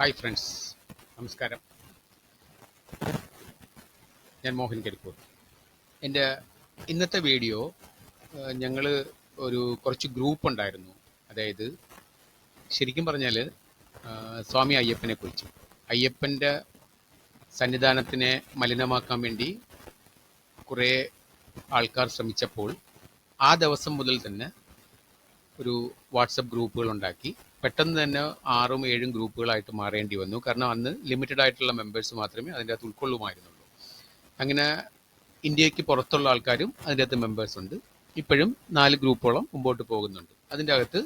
Hi friends. നമസ്കാരം. ഞാൻ മോഹൻ കരിപ്പൂർ. എന്റെ ഇന്നത്തെ വീഡിയോ ഞങ്ങൾ ഒരു കുറച്ച് ഗ്രൂപ്പ് ഉണ്ടായിരുന്നു. അതായത് ശരിക്കും പറഞ്ഞാൽ സ്വാമി അയ്യപ്പനെ കുറിച്ച്. അയ്യപ്പന്റെ സന്നിധാനത്തിനെ മലിനമാക്കാൻ വേണ്ടി കുറേ ആൾക്കാർ ശ്രമിച്ചപ്പോൾ ആ ദിവസം മുതൽ തന്നെ ഒരു വാട്സപ്പ് ഗ്രൂപ്പുകൾ ഉണ്ടാക്കി. പെട്ടെന്ന് തന്നെ ആറും ഏഴും ഗ്രൂപ്പുകളായിട്ട് മാറേണ്ടി വന്നു. കാരണം അന്ന് ലിമിറ്റഡ് ആയിട്ടുള്ള മെമ്പേഴ്സ് മാത്രമേ അതിന്റെ അകത്ത് ഉൾക്കൊള്ളുമായിരുന്നുള്ളൂ. അങ്ങനെ ഇന്ത്യയ്ക്ക് പുറത്തുള്ള ആൾക്കാരും അതിന്റെ അകത്ത് മെമ്പേഴ്സ് ഉണ്ട്. ഇപ്പോഴും നാല് ഗ്രൂപ്പോളം മുമ്പോട്ട് പോകുന്നുണ്ട്. അതിന്റെ അകത്ത്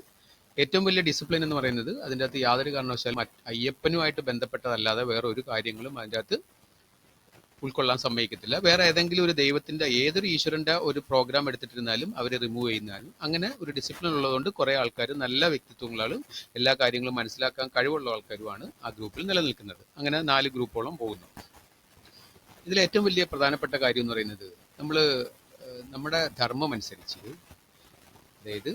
ഏറ്റവും വലിയ ഡിസിപ്ലിൻ എന്ന് പറയുന്നത് അതിന്റെ അകത്ത് യാതൊരു കാരണവശാലും അയ്യപ്പനുമായിട്ട് ബന്ധപ്പെട്ടതല്ലാതെ വേറെ ഒരു കാര്യങ്ങളും അതിന്റെ അകത്ത് ഉൾക്കൊള്ളാൻ സമ്മതിക്കത്തില്ല. വേറെ ഏതെങ്കിലും ഒരു ദൈവത്തിന്റെ ഏതൊരു ഈശ്വരന്റെ ഒരു പ്രോഗ്രാം എടുത്തിട്ടിരുന്നാലും അവരെ റിമൂവ് ചെയ്യുന്നാലും അങ്ങനെ ഒരു ഡിസിപ്ലിൻ ഉള്ളതുകൊണ്ട് കുറെ ആൾക്കാർ നല്ല വ്യക്തിത്വങ്ങളും എല്ലാ കാര്യങ്ങളും മനസ്സിലാക്കാൻ കഴിവുള്ള ആൾക്കാരുമാണ് ആ ഗ്രൂപ്പിൽ നിലനിൽക്കുന്നത്. അങ്ങനെ നാല് ഗ്രൂപ്പോളം പോകുന്നു. ഇതിൽ ഏറ്റവും വലിയ പ്രധാനപ്പെട്ട കാര്യം എന്ന് പറയുന്നത് നമ്മൾ നമ്മുടെ ധർമ്മം അനുസരിച്ച് അതായത്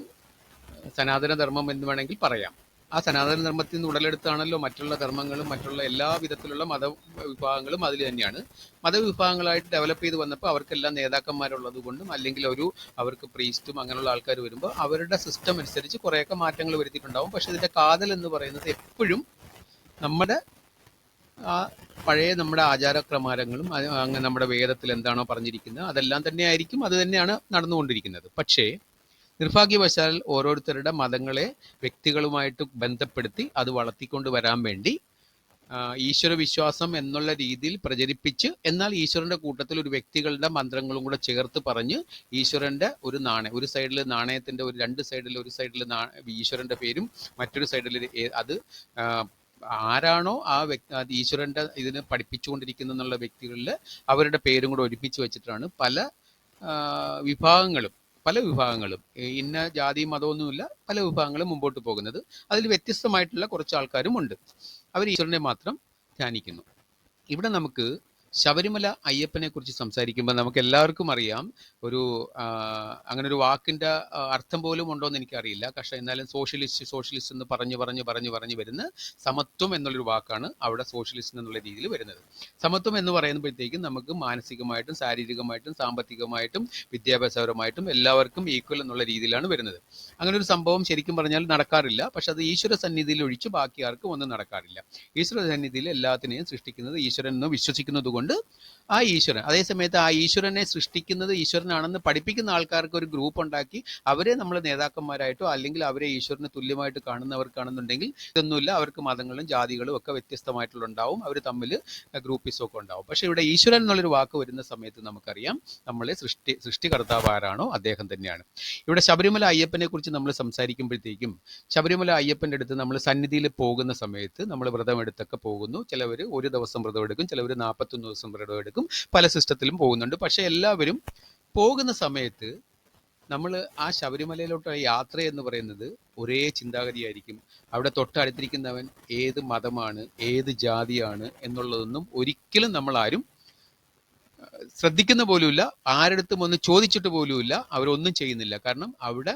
സനാതന ധർമ്മം എന്ന് വേണമെങ്കിൽ പറയാം. ആ സനാതന ധർമ്മത്തിൽ നിന്ന് ഉടലെടുത്താണല്ലോ മറ്റുള്ള ധർമ്മങ്ങളും മറ്റുള്ള എല്ലാ വിധത്തിലുള്ള മത വിഭാഗങ്ങളും അതിൽ തന്നെയാണ്. മതവിഭാഗങ്ങളായിട്ട് ഡെവലപ്പ് ചെയ്ത് വന്നപ്പോൾ അവർക്കെല്ലാം നേതാക്കന്മാരുള്ളത് കൊണ്ടും അല്ലെങ്കിൽ ഒരു അവർക്ക് പ്രീസ്റ്റും അങ്ങനെയുള്ള ആൾക്കാർ വരുമ്പോൾ അവരുടെ സിസ്റ്റം അനുസരിച്ച് കുറേയൊക്കെ മാറ്റങ്ങൾ വരുത്തിയിട്ടുണ്ടാവും. പക്ഷെ ഇതിന്റെ കാതൽ എന്ന് പറയുന്നത് എപ്പോഴും നമ്മുടെ ആ പഴയ നമ്മുടെ ആചാരക്രമാരങ്ങളും അങ്ങനെ നമ്മുടെ വേദത്തിൽ എന്താണോ പറഞ്ഞിരിക്കുന്നത് അതെല്ലാം തന്നെയായിരിക്കും അത് തന്നെയാണ് നടന്നുകൊണ്ടിരിക്കുന്നത്. പക്ഷേ നിർഭാഗ്യവശാൽ ഓരോരുത്തരുടെ മതങ്ങളെ വ്യക്തികളുമായിട്ട് ബന്ധപ്പെടുത്തി അത് വളർത്തിക്കൊണ്ട് വരാൻ വേണ്ടി ഈശ്വര വിശ്വാസം എന്നുള്ള രീതിയിൽ പ്രചരിപ്പിച്ച് എന്നാൽ ഈശ്വരന്റെ കൂട്ടത്തിൽ ഒരു വ്യക്തികളുടെ മന്ത്രങ്ങളും കൂടെ ചേർത്ത് പറഞ്ഞ് ഈശ്വരന്റെ ഒരു നാണയം ഒരു സൈഡിൽ നാണയത്തിന്റെ ഒരു രണ്ട് സൈഡിൽ ഒരു സൈഡിൽ ഈശ്വരന്റെ പേരും മറ്റൊരു സൈഡിൽ അത് ആരാണോ ആ വ്യക്തി ഈശ്വരന്റെ ഇതിന് പഠിപ്പിച്ചുകൊണ്ടിരിക്കുന്ന എന്നുള്ള വ്യക്തികളിൽ അവരുടെ പേരും കൂടെ ഒരുമിച്ച് വെച്ചിട്ടാണ് പല വിഭാഗങ്ങളും പല വിഭാഗങ്ങളും. ഇന്ന ജാതി മതമൊന്നുമില്ല പല വിഭാഗങ്ങളും മുമ്പോട്ട് പോകുന്നത്. അതിൽ വ്യത്യസ്തമായിട്ടുള്ള കുറച്ച് ആൾക്കാരും ഉണ്ട്. അവർ ഈശ്വരനെ മാത്രം ധ്യാനിക്കുന്നു. ഇവിടെ നമുക്ക് ശബരിമല അയ്യപ്പനെ കുറിച്ച് സംസാരിക്കുമ്പോൾ നമുക്ക് എല്ലാവർക്കും അറിയാം. ഒരു അങ്ങനെ ഒരു വാക്കിന്റെ അർത്ഥം പോലും ഉണ്ടോ എന്ന് എനിക്കറിയില്ല. പക്ഷെ എന്നാലും സോഷ്യലിസ്റ്റ് സോഷ്യലിസ്റ്റ് എന്ന് പറഞ്ഞു പറഞ്ഞു പറഞ്ഞു പറഞ്ഞു വരുന്ന സമത്വം എന്നുള്ളൊരു വാക്കാണ് അവിടെ സോഷ്യലിസ്റ്റ് എന്നുള്ള രീതിയിൽ വരുന്നത്. സമത്വം എന്ന് പറയുമ്പോഴത്തേക്കും നമുക്ക് മാനസികമായിട്ടും ശാരീരികമായിട്ടും സാമ്പത്തികമായിട്ടും വിദ്യാഭ്യാസപരമായിട്ടും എല്ലാവർക്കും ഈക്വൽ എന്നുള്ള രീതിയിലാണ് വരുന്നത്. അങ്ങനെ ഒരു സംഭവം ശരിക്കും പറഞ്ഞാൽ നടക്കാറില്ല. പക്ഷെ അത് ഈശ്വര സന്നിധിയിൽ ഒഴിച്ച് ബാക്കി ആർക്കും ഒന്നും നടക്കാറില്ല. ഈശ്വര സന്നിധിയിൽ എല്ലാത്തിനെയും സൃഷ്ടിക്കുന്നത് ഈശ്വരൻ എന്ന് വിശ്വസിക്കുന്നത് കൊണ്ട് ആ ഈശ്വരൻ. അതേ സമയത്ത് ആ ഈശ്വരനെ സൃഷ്ടിക്കുന്നത് ഈശ്വരനാണെന്ന് പഠിപ്പിക്കുന്ന ആൾക്കാർക്ക് ഒരു ഗ്രൂപ്പ് ഉണ്ടാക്കി അവരെ നമ്മൾ നേതാക്കന്മാരായിട്ടോ അല്ലെങ്കിൽ അവരെ ഈശ്വരന് തുല്യമായിട്ട് കാണുന്നവർക്കാണെന്നുണ്ടെങ്കിൽ ഇതൊന്നുമില്ല. അവർക്ക് മതങ്ങളും ജാതികളും ഒക്കെ വ്യത്യസ്തമായിട്ടുള്ള ഉണ്ടാവും അവർ തമ്മിൽ ഗ്രൂപ്പിസും ഒക്കെ ഉണ്ടാവും. പക്ഷെ ഇവിടെ ഈശ്വരൻ എന്നുള്ളൊരു വാക്ക് വരുന്ന സമയത്ത് നമുക്കറിയാം നമ്മളെ സൃഷ്ടി സൃഷ്ടികർത്താവ് ആരാണോ അദ്ദേഹം തന്നെയാണ്. ഇവിടെ ശബരിമല അയ്യപ്പനെ കുറിച്ച് നമ്മൾ സംസാരിക്കുമ്പോഴത്തേക്കും ശബരിമല അയ്യപ്പന്റെ അടുത്ത് നമ്മൾ സന്നിധിയിൽ പോകുന്ന സമയത്ത് നമ്മൾ വ്രതമെടുത്തൊക്കെ പോകുന്നു. ചിലവർ ഒരു ദിവസം വ്രതം എടുക്കും ചിലവർ നാൽപ്പത്തൊന്ന് ദിവസം വ്രതം എടുക്കും. പല സിസ്റ്റത്തിലും പോകുന്നുണ്ട്. പക്ഷെ എല്ലാവരും പോകുന്ന സമയത്ത് നമ്മൾ ആ ശബരിമലയിലോട്ടുള്ള യാത്ര എന്ന് പറയുന്നത് ഒരേ ചിന്താഗതിയായിരിക്കും. അവിടെ തൊട്ടടുത്തിരിക്കുന്നവൻ ഏത് മതമാണ് ഏത് ജാതിയാണ് എന്നുള്ളതൊന്നും ഒരിക്കലും നമ്മൾ ആരും ശ്രദ്ധിക്കുന്ന പോലുമില്ല. ആരടുത്തും ഒന്ന് ചോദിച്ചിട്ട് പോലുമില്ല. അവരൊന്നും ചെയ്യുന്നില്ല. കാരണം അവിടെ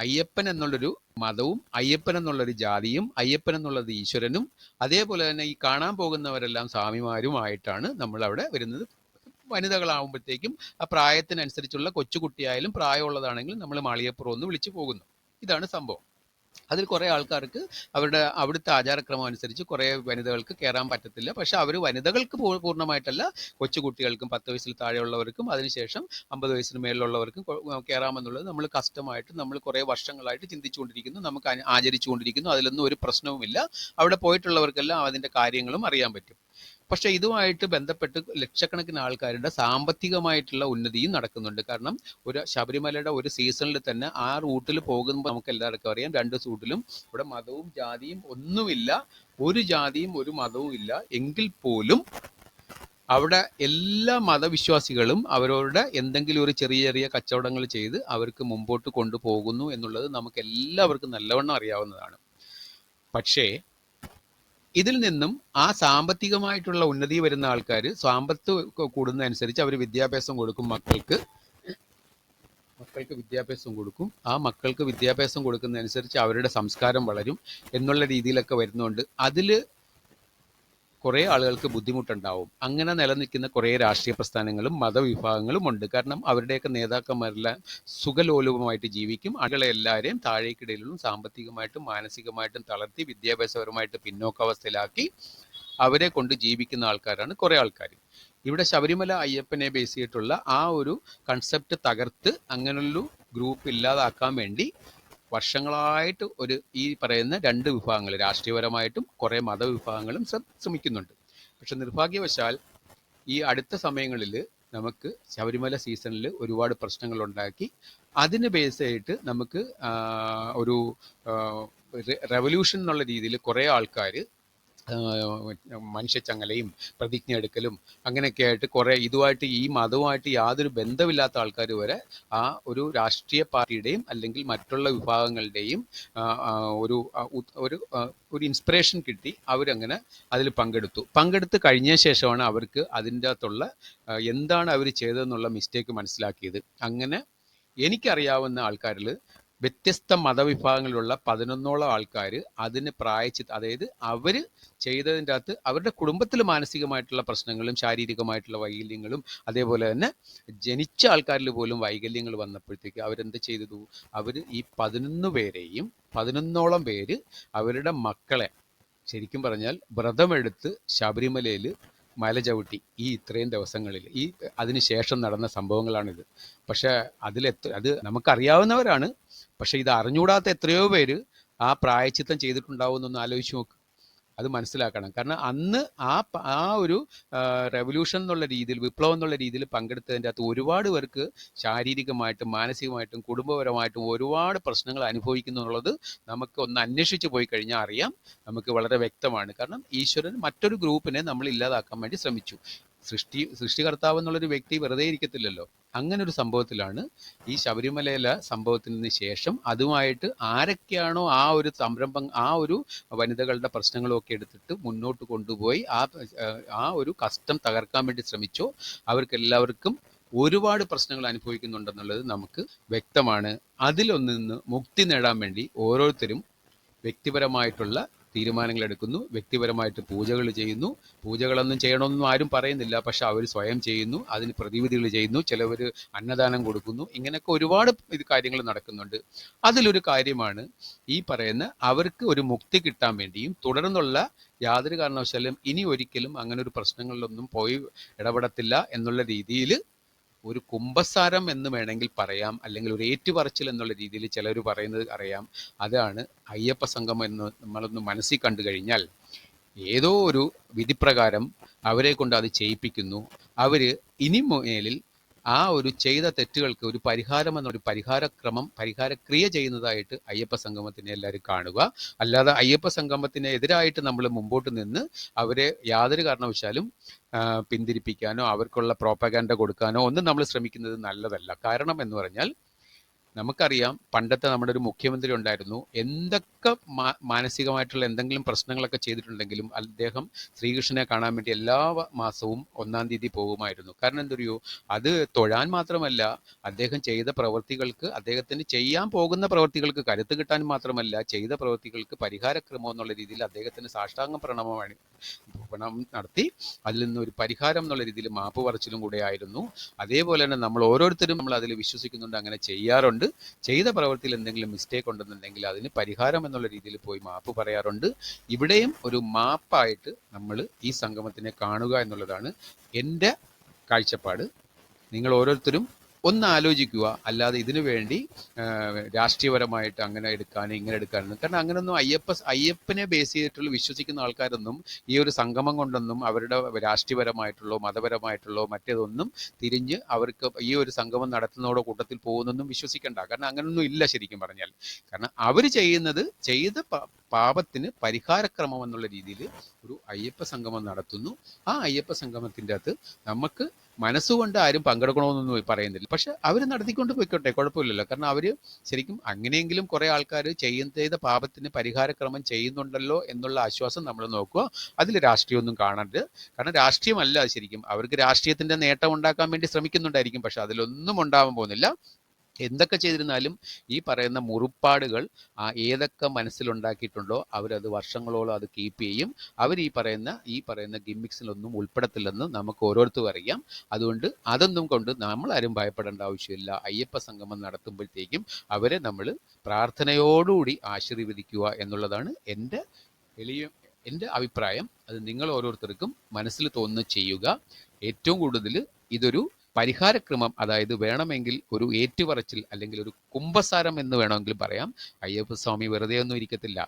അയ്യപ്പൻ എന്നുള്ളൊരു മതവും അയ്യപ്പൻ എന്നുള്ളൊരു ജാതിയും അയ്യപ്പൻ എന്നുള്ളത് ഈശ്വരനും അതേപോലെ തന്നെ ഈ കാണാൻ പോകുന്നവരെല്ലാം സ്വാമിമാരുമായിട്ടാണ് നമ്മൾ അവിടെ വരുന്നത്. വനിതകളാവുമ്പോഴത്തേക്കും ആ പ്രായത്തിനനുസരിച്ചുള്ള കൊച്ചുകുട്ടിയായാലും പ്രായമുള്ളതാണെങ്കിലും നമ്മൾ മാളികപ്പുറം ഒന്ന് വിളിച്ചു പോകുന്നു. ഇതാണ് സംഭവം. അതിൽ കുറേ ആൾക്കാർക്ക് അവരുടെ അവിടുത്തെ ആചാരക്രമം അനുസരിച്ച് കുറേ വനിതകൾക്ക് കയറാൻ പറ്റത്തില്ല. പക്ഷെ അവർ വനിതകൾക്ക് പൂർണമായിട്ടല്ല കൊച്ചുകുട്ടികൾക്കും പത്ത് വയസ്സിൽ താഴെയുള്ളവർക്കും അതിനുശേഷം അമ്പത് വയസ്സിന് മേലുള്ളവർക്കും കയറാമെന്നുള്ളത് നമ്മൾ കഷ്ടമായിട്ട് നമ്മൾ കുറേ വർഷങ്ങളായിട്ട് ചിന്തിച്ചുകൊണ്ടിരിക്കുന്നു. നമുക്ക് ആചരിച്ചുകൊണ്ടിരിക്കുന്നു. അതിലൊന്നും ഒരു പ്രശ്നവുമില്ല. അവിടെ പോയിട്ടുള്ളവർക്കെല്ലാം അതിന്റെ കാര്യങ്ങളും അറിയാൻ പറ്റും. പക്ഷെ ഇതുമായിട്ട് ബന്ധപ്പെട്ട് ലക്ഷക്കണക്കിന് ആൾക്കാരുടെ സാമ്പത്തികമായിട്ടുള്ള ഉന്നതിയും നടക്കുന്നുണ്ട്. കാരണം ഒരു ശബരിമലയുടെ ഒരു സീസണിൽ തന്നെ ആ റൂട്ടിൽ പോകുമ്പോൾ നമുക്ക് എല്ലാവർക്കും അറിയാം രണ്ട് റൂട്ടിലും ഇവിടെ മതവും ജാതിയും ഒന്നുമില്ല. ഒരു ജാതിയും ഒരു മതവും ഇല്ല. എങ്കിൽ പോലും അവിടെ എല്ലാ മതവിശ്വാസികളും അവരവരുടെ എന്തെങ്കിലും ഒരു ചെറിയ ചെറിയ കച്ചവടങ്ങൾ ചെയ്ത് അവർക്ക് മുമ്പോട്ട് കൊണ്ടുപോകുന്നു എന്നുള്ളത് നമുക്ക് എല്ലാവർക്കും നല്ലവണ്ണം അറിയാവുന്നതാണ്. പക്ഷേ ഇതിൽ നിന്നും ആ സാമ്പത്തികമായിട്ടുള്ള ഉന്നതി വരുന്ന ആൾക്കാർ സാമ്പത്ത് കൂടുന്നതനുസരിച്ച് അവർ വിദ്യാഭ്യാസം കൊടുക്കും മക്കൾക്ക്. മക്കൾക്ക് വിദ്യാഭ്യാസം കൊടുക്കും. ആ മക്കൾക്ക് വിദ്യാഭ്യാസം കൊടുക്കുന്നതനുസരിച്ച് അവരുടെ സംസ്കാരം വളരും എന്നുള്ള രീതിയിലൊക്കെ വരുന്നുണ്ട്. അതിൽ കുറേ ആളുകൾക്ക് ബുദ്ധിമുട്ടുണ്ടാവും. അങ്ങനെ നിലനിൽക്കുന്ന കുറേ രാഷ്ട്രീയ പ്രസ്ഥാനങ്ങളും മതവിഭാഗങ്ങളും ഉണ്ട്. കാരണം അവരുടെയൊക്കെ നേതാക്കന്മാരെല്ലാം സുഖലോലുപമായിട്ട് ജീവിക്കും. ആളുകളെ എല്ലാവരെയും താഴേക്കിടയിലും സാമ്പത്തികമായിട്ടും മാനസികമായിട്ടും തളർത്തി വിദ്യാഭ്യാസപരമായിട്ട് പിന്നോക്കാവസ്ഥയിലാക്കി അവരെ കൊണ്ട് ജീവിക്കുന്ന ആൾക്കാരാണ് കുറേ ആൾക്കാർ ഇവിടെ ശബരിമല അയ്യപ്പനെ ബേസ് ചെയ്തിട്ടുള്ള ആ ഒരു കൺസെപ്റ്റ് തകർത്ത് അങ്ങനെയുള്ള ഗ്രൂപ്പ് ഇല്ലാതാക്കാൻ വേണ്ടി വർഷങ്ങളായിട്ട് ഒരു ഈ പറയുന്ന രണ്ട് വിഭാഗങ്ങൾ രാഷ്ട്രീയപരമായിട്ടും കുറേ മതവിഭാഗങ്ങളും ശ്ര- ശ്രമിക്കുന്നുണ്ട്. പക്ഷെ നിർഭാഗ്യവശാൽ ഈ അടുത്ത സമയങ്ങളിൽ നമുക്ക് ശബരിമല സീസണിൽ ഒരുപാട് പ്രശ്നങ്ങൾ ഉണ്ടാക്കി അതിന് ബേസ് ആയിട്ട് നമുക്ക് ഒരു റെവല്യൂഷൻ എന്നുള്ള രീതിയിൽ കുറേ ആൾക്കാർ മനുഷ്യച്ചങ്ങലയും പ്രതിജ്ഞ എടുക്കലും അങ്ങനെയൊക്കെ ആയിട്ട് കുറേ ഇതുമായിട്ട് ഈ മതവുമായിട്ട് യാതൊരു ബന്ധമില്ലാത്ത ആൾക്കാർ വരെ ആ ഒരു രാഷ്ട്രീയ പാർട്ടിയുടെയും അല്ലെങ്കിൽ മറ്റുള്ള വിഭാഗങ്ങളുടെയും ഒരു ഒരു ഒരു ഇൻസ്പിറേഷൻ കിട്ടി അവരങ്ങനെ അതിൽ പങ്കെടുത്തു. പങ്കെടുത്ത് കഴിഞ്ഞ ശേഷമാണ് അവർക്ക് അതിന്റെ അകത്തുള്ള എന്താണ് അവർ ചെയ്തതെന്നുള്ള മിസ്റ്റേക്ക് മനസ്സിലാക്കിയത്. അങ്ങനെ എനിക്കറിയാവുന്ന ആൾക്കാരിൽ വ്യത്യസ്ത മതവിഭാഗങ്ങളിലുള്ള പതിനൊന്നോളം ആൾക്കാർ അതിന് പ്രായച്ചി അതായത് അവർ ചെയ്തതിന്റെ അകത്ത് അവരുടെ കുടുംബത്തിൽ മാനസികമായിട്ടുള്ള പ്രശ്നങ്ങളും ശാരീരികമായിട്ടുള്ള വൈകല്യങ്ങളും അതേപോലെ തന്നെ ജനിച്ച ആൾക്കാരിൽ പോലും വൈകല്യങ്ങൾ വന്നപ്പോഴത്തേക്ക് അവരെന്ത് ചെയ്തു? അവർ ഈ പതിനൊന്ന് പേരെയും പതിനൊന്നോളം പേര് അവരുടെ മക്കളെ ശരിക്കും പറഞ്ഞാൽ വ്രതമെടുത്ത് ശബരിമലയിൽ മല ചവിട്ടി ഈ ഇത്രയും ദിവസങ്ങളിൽ. ഈ അതിനുശേഷം നടന്ന സംഭവങ്ങളാണിത്. പക്ഷെ അതിലെത്ര അത് നമുക്കറിയാവുന്നവരാണ്. പക്ഷെ ഇത് അറിഞ്ഞുകൂടാത്ത എത്രയോ പേര് ആ പ്രായച്ചിത്തം ചെയ്തിട്ടുണ്ടാവും എന്നൊന്ന് ആലോചിച്ച് നോക്ക്. അത് മനസ്സിലാക്കണം. കാരണം അന്ന് ആ ആ ഒരു റെവല്യൂഷൻ എന്നുള്ള രീതിയിൽ വിപ്ലവം എന്നുള്ള രീതിയിൽ പങ്കെടുത്തതിന്റെ അകത്ത് ഒരുപാട് പേർക്ക് ശാരീരികമായിട്ടും മാനസികമായിട്ടും കുടുംബപരമായിട്ടും ഒരുപാട് പ്രശ്നങ്ങൾ അനുഭവിക്കുന്നു എന്നുള്ളത് നമുക്ക് ഒന്ന് അന്വേഷിച്ച് പോയി കഴിഞ്ഞാൽ അറിയാം. നമുക്ക് വളരെ വ്യക്തമാണ്. കാരണം ഈശ്വരൻ മറ്റൊരു ഗ്രൂപ്പിനെ നമ്മൾ ഇല്ലാതാക്കാൻ വേണ്ടി ശ്രമിച്ചു. സൃഷ്ടി സൃഷ്ടികർത്താവ് എന്നുള്ളൊരു വ്യക്തി വെറുതെ ഇരിക്കത്തില്ലല്ലോ. അങ്ങനെ ഒരു സംഭവത്തിലാണ് ഈ ശബരിമലയില സംഭവത്തിന് ശേഷം അതുമായിട്ട് ആരൊക്കെയാണോ ആ ഒരു സംരംഭം ആ ഒരു വനിതകളുടെ പ്രശ്നങ്ങളും ഒക്കെ എടുത്തിട്ട് മുന്നോട്ട് കൊണ്ടുപോയി ആ ആ ഒരു കഷ്ടം തകർക്കാൻ വേണ്ടി ശ്രമിച്ചോ അവർക്ക് എല്ലാവർക്കും ഒരുപാട് പ്രശ്നങ്ങൾ അനുഭവിക്കുന്നുണ്ടെന്നുള്ളത് നമുക്ക് വ്യക്തമാണ്. അതിലൊന്നിൽ നിന്ന് മുക്തി നേടാൻ വേണ്ടി ഓരോരുത്തരും വ്യക്തിപരമായിട്ടുള്ള തീരുമാനങ്ങൾ എടുക്കുന്നു വ്യക്തിപരമായിട്ട് പൂജകൾ ചെയ്യുന്നു. പൂജകളൊന്നും ചെയ്യണമെന്നും ആരും പറയുന്നില്ല പക്ഷെ അവർ സ്വയം ചെയ്യുന്നു അതിന് പ്രതിവിധികൾ ചെയ്യുന്നു ചിലവർ അന്നദാനം കൊടുക്കുന്നു. ഇങ്ങനെയൊക്കെ ഒരുപാട് ഇത് കാര്യങ്ങൾ നടക്കുന്നുണ്ട്. അതിലൊരു കാര്യമാണ് ഈ പറയുന്ന അവർക്ക് ഒരു മുക്തി കിട്ടാൻ വേണ്ടിയും തുടർന്നുള്ള യാതൊരു കാരണവശാലും ഇനി ഒരിക്കലും അങ്ങനെ ഒരു പ്രശ്നങ്ങളിലൊന്നും പോയി ഇടപെടത്തില്ല എന്നുള്ള രീതിയിൽ ഒരു കുംഭസാരം എന്ന് വേണമെങ്കിൽ പറയാം അല്ലെങ്കിൽ ഒരു ഏറ്റുപറച്ചിൽ എന്നുള്ള രീതിയിൽ ചിലർ പറയുന്നത് അറിയാം. അതാണ് അയ്യപ്പ സംഗമം എന്ന് നമ്മളൊന്ന് മനസ്സിൽ കണ്ടു കഴിഞ്ഞാൽ ഏതോ ഒരു വിധിപ്രകാരം അവരെ കൊണ്ട് അത് ചെയ്യിപ്പിക്കുന്നു. അവർ ഇനി മേലിൽ ആ ഒരു ചെയ്ത തെറ്റുകൾക്ക് ഒരു പരിഹാരം എന്നൊരു പരിഹാരക്രമം പരിഹാരക്രിയ ചെയ്യുന്നതായിട്ട് അയ്യപ്പ സംഗമത്തിനെ എല്ലാവരും കാണുക. അല്ലാതെ അയ്യപ്പ സംഗമത്തിന് എതിരായിട്ട് നമ്മൾ മുമ്പോട്ട് നിന്ന് അവരെ യാതൊരു കാരണവശാലും പിന്തിരിപ്പിക്കാനോ അവർക്കുള്ള പ്രോപ്പഗാൻഡ കൊടുക്കാനോ ഒന്നും നമ്മൾ ശ്രമിക്കുന്നത് നല്ലതല്ല. കാരണം എന്ന് പറഞ്ഞാൽ നമുക്കറിയാം പണ്ടത്തെ നമ്മുടെ ഒരു മുഖ്യമന്ത്രി ഉണ്ടായിരുന്നു. എന്തൊക്കെ മാനസികമായിട്ടുള്ള എന്തെങ്കിലും പ്രശ്നങ്ങളൊക്കെ ചെയ്തിട്ടുണ്ടെങ്കിലും അദ്ദേഹം ശ്രീകൃഷ്ണനെ കാണാൻ വേണ്ടി എല്ലാ മാസവും ഒന്നാം തീയതി പോകുമായിരുന്നു. കാരണം എന്തൊരു അത് തൊഴാൻ മാത്രമല്ല അദ്ദേഹം ചെയ്ത പ്രവൃത്തികൾക്ക് അദ്ദേഹത്തിന് ചെയ്യാൻ പോകുന്ന പ്രവൃത്തികൾക്ക് കരുത്ത് കിട്ടാൻ മാത്രമല്ല ചെയ്ത പ്രവൃത്തികൾക്ക് പരിഹാരക്രമം എന്നുള്ള രീതിയിൽ അദ്ദേഹത്തിന് സാഷ്ടാംഗ പ്രണമമാണ് പ്രണാമം നടത്തി അതിൽ നിന്ന് ഒരു പരിഹാരം എന്നുള്ള രീതിയിൽ മാപ്പ് പറച്ചിലും കൂടെ ആയിരുന്നു. അതേപോലെ തന്നെ നമ്മൾ ഓരോരുത്തരും നമ്മൾ അതിൽ വിശ്വസിക്കുന്നുണ്ട് അങ്ങനെ ചെയ്യാറുണ്ട്. ചെയ്ത പ്രവൃത്തിയിൽ എന്തെങ്കിലും മിസ്റ്റേക്ക് ഉണ്ടെന്നുണ്ടെങ്കിൽ അതിന് പരിഹാരം എന്നുള്ള രീതിയിൽ പോയി മാപ്പ് പറയാറുണ്ട്. ഇവിടെയും ഒരു മാപ്പായിട്ട് നമ്മൾ ഈ സംഗമത്തിനെ കാണുക എന്നുള്ളതാണ് എന്റെ കാഴ്ചപ്പാട്. നിങ്ങൾ ഓരോരുത്തരും ഒന്ന് ആലോചിക്കുക. അല്ലാതെ ഇതിനു വേണ്ടി രാഷ്ട്രീയപരമായിട്ട് അങ്ങനെ എടുക്കാനും ഇങ്ങനെ എടുക്കാനും കാരണം അങ്ങനൊന്നും അയ്യപ്പ അയ്യപ്പനെ ബേസ് ചെയ്തിട്ടുള്ള വിശ്വസിക്കുന്ന ആൾക്കാരൊന്നും ഈ ഒരു സംഗമം കൊണ്ടൊന്നും അവരുടെ രാഷ്ട്രീയപരമായിട്ടുള്ളോ മതപരമായിട്ടുള്ളോ മറ്റേതൊന്നും തിരിഞ്ഞ് അവർക്ക് ഈ ഒരു സംഗമം നടത്തുന്നതോടെ കൂട്ടത്തിൽ പോകുന്നൊന്നും വിശ്വസിക്കണ്ട. കാരണം അങ്ങനൊന്നും ഇല്ല ശരിക്കും പറഞ്ഞാൽ. കാരണം അവർ ചെയ്യുന്നത് ചെയ്ത പാപത്തിന് പരിഹാരക്രമം എന്നുള്ള രീതിയിൽ ഒരു അയ്യപ്പ സംഗമം നടത്തുന്നു. ആ അയ്യപ്പ സംഗമത്തിന്റെ അകത്ത് നമുക്ക് മനസ്സുകൊണ്ട് ആരും പങ്കെടുക്കണമെന്നൊന്നും പറയുന്നില്ല. പക്ഷെ അവർ നടത്തിക്കൊണ്ട് പോയിക്കോട്ടെ കുഴപ്പമില്ലല്ലോ. കാരണം അവർ ശരിക്കും അങ്ങനെയെങ്കിലും കുറെ ആൾക്കാർ ചെയ്യുന്ന ചെയ്ത പാപത്തിന് പരിഹാരക്രമം ചെയ്യുന്നുണ്ടല്ലോ എന്നുള്ള ആശ്വാസം നമ്മൾ നോക്കുക. അതിൽ രാഷ്ട്രീയമൊന്നും കാണരുത്. കാരണം രാഷ്ട്രീയമല്ല ശരിക്കും. അവർക്ക് രാഷ്ട്രീയത്തിന്റെ നേട്ടം ഉണ്ടാക്കാൻ വേണ്ടി ശ്രമിക്കുന്നുണ്ടായിരിക്കും. പക്ഷെ അതിലൊന്നും ഉണ്ടാവാൻ പോകുന്നില്ല. എന്തൊക്കെ ചെയ്തിരുന്നാലും ഈ പറയുന്ന മുറിപ്പാടുകൾ ആ ഏതൊക്കെ മനസ്സിലുണ്ടാക്കിയിട്ടുണ്ടോ അവരത് വർഷങ്ങളോളം അത് കീപ്പ് ചെയ്യും. അവർ ഈ പറയുന്ന ഈ പറയുന്ന ഗിമ്മിക്സിലൊന്നും ഉൾപ്പെടത്തില്ലെന്ന് നമുക്ക് ഓരോരുത്തരും അറിയാം. അതുകൊണ്ട് അതൊന്നും കൊണ്ട് നമ്മൾ ആരും ഭയപ്പെടേണ്ട ആവശ്യമില്ല. അയ്യപ്പ സംഗമം നടത്തുമ്പോഴത്തേക്കും അവരെ നമ്മൾ പ്രാർത്ഥനയോടുകൂടി ആശീർവദിക്കുക എന്നുള്ളതാണ് എന്റെ എളിയ എന്റെ അഭിപ്രായം. അത് നിങ്ങൾ ഓരോരുത്തർക്കും മനസ്സിൽ തോന്നുന്നു ചെയ്യുക. ഏറ്റവും കൂടുതൽ ഇതൊരു പരിഹാരക്രമം അതായത് വേണമെങ്കിൽ ഒരു ഏറ്റുപറച്ചിൽ അല്ലെങ്കിൽ ഒരു കുംഭസാരം എന്ന് വേണമെങ്കിൽ പറയാം. അയ്യപ്പസ്വാമി വെറുതെ ഒന്നും ഇരിക്കത്തില്ല.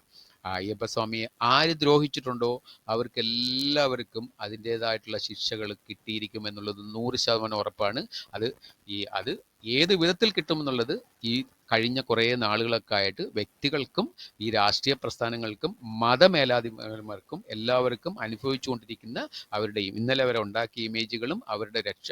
അയ്യപ്പസ്വാമിയെ ആര് ദ്രോഹിച്ചിട്ടുണ്ടോ അവർക്ക് എല്ലാവർക്കും അതിന്റെതായിട്ടുള്ള ശിക്ഷകൾ കിട്ടിയിരിക്കും എന്നുള്ളത് നൂറ് ശതമാനം ഉറപ്പാണ്. അത് ഈ അത് ഏത് വിധത്തിൽ കിട്ടുമെന്നുള്ളത് ഈ കഴിഞ്ഞ കുറേ നാളുകളൊക്കെ ആയിട്ട് വ്യക്തികൾക്കും ഈ രാഷ്ട്രീയ പ്രസ്ഥാനങ്ങൾക്കും മതമേലാധിപന്മാർക്കും എല്ലാവർക്കും അനുഭവിച്ചുകൊണ്ടിരിക്കുന്ന അവരുടെയും ഇന്നലെ വരെ ഉണ്ടാക്കിയ ഇമേജുകളും അവരുടെ രക്ഷ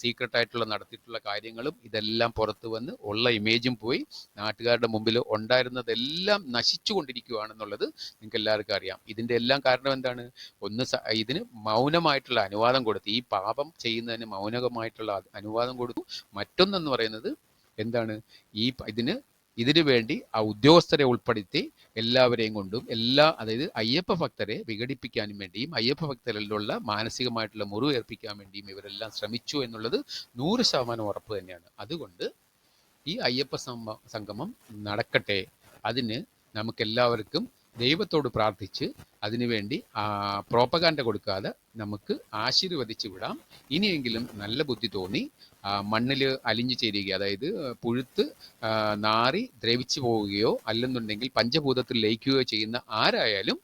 സീക്രട്ടായിട്ടുള്ള നടത്തിയിട്ടുള്ള കാര്യങ്ങളും ഇതെല്ലാം പുറത്തു വന്ന് ഉള്ള ഇമേജും പോയി നാട്ടുകാരുടെ മുമ്പിൽ ഉണ്ടായിരുന്നതെല്ലാം നശിച്ചു കൊണ്ടിരിക്കുകയാണെന്നുള്ളത് നിങ്ങൾക്ക് എല്ലാവർക്കും അറിയാം. ഇതിന്റെ എല്ലാം കാരണം എന്താണ്? ഒന്ന് ഇതിന് മൗനമായിട്ടുള്ള അനുവാദം കൊടുത്തു. ഈ പാപം ചെയ്യുന്നതിന് മൗനകമായിട്ടുള്ള അനുവാദം കൊടുത്തു. മറ്റൊന്നെന്ന് പറയുന്നത് എന്താണ്? ഈ ഇതിന് ഇതിനു വേണ്ടി ആ ഉദ്യോഗസ്ഥരെ ഉൾപ്പെടുത്തി എല്ലാവരെയും കൊണ്ടും എല്ലാ അതായത് അയ്യപ്പ ഭക്തരെ വിഘടിപ്പിക്കാനും വേണ്ടിയും അയ്യപ്പ ഭക്തരിലുള്ള മാനസികമായിട്ടുള്ള മുറിവ് ഏൽപ്പിക്കാൻ വേണ്ടിയും ഇവരെല്ലാം ശ്രമിച്ചു എന്നുള്ളത് നൂറ് ശതമാനം ഉറപ്പ് തന്നെയാണ്. അതുകൊണ്ട് ഈ അയ്യപ്പ സംഗമം നടക്കട്ടെ. അതിന് നമുക്കെല്ലാവർക്കും ദൈവത്തോട് പ്രാർത്ഥിച്ച് അതിനുവേണ്ടി പ്രോപ്പകാൻഡ കൊടുക്കാതെ നമുക്ക് ആശീർവദിച്ച് വിടാം. ഇനിയെങ്കിലും നല്ല ബുദ്ധി തോന്നി മണ്ണിൽ അലിഞ്ഞു ചേരുകയോ അതായത് പുഴുത്ത് നാറി ദ്രവിച്ചു പോവുകയോ അല്ലെന്നുണ്ടെങ്കിൽ പഞ്ചഭൂതത്തിൽ ലയിക്കുകയോ ചെയ്യുന്ന ആരായാലും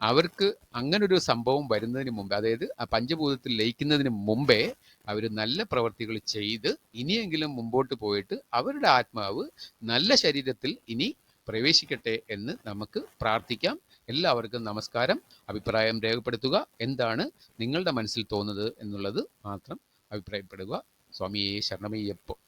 അവർക്ക് അങ്ങനൊരു സംഭവം വരുന്നതിന് മുമ്പ് അതായത് ആ പഞ്ചഭൂതത്തിൽ ലയിക്കുന്നതിന് മുമ്പേ അവർ നല്ല പ്രവർത്തികൾ ചെയ്ത് ഇനിയെങ്കിലും മുമ്പോട്ട് പോയിട്ട് അവരുടെ ആത്മാവ് നല്ല ശരീരത്തിൽ ഇനി പ്രവേശിക്കട്ടെ എന്ന് നമുക്ക് പ്രാർത്ഥിക്കാം. എല്ലാവർക്കും നമസ്കാരം. അഭിപ്രായം രേഖപ്പെടുത്തുക. എന്താണ് നിങ്ങളുടെ മനസ്സിൽ തോന്നുന്നത് എന്നുള്ളത് മാത്രം അഭിപ്രായപ്പെടുക. സ്വാമിയെ ശരണമയ്യപ്പോ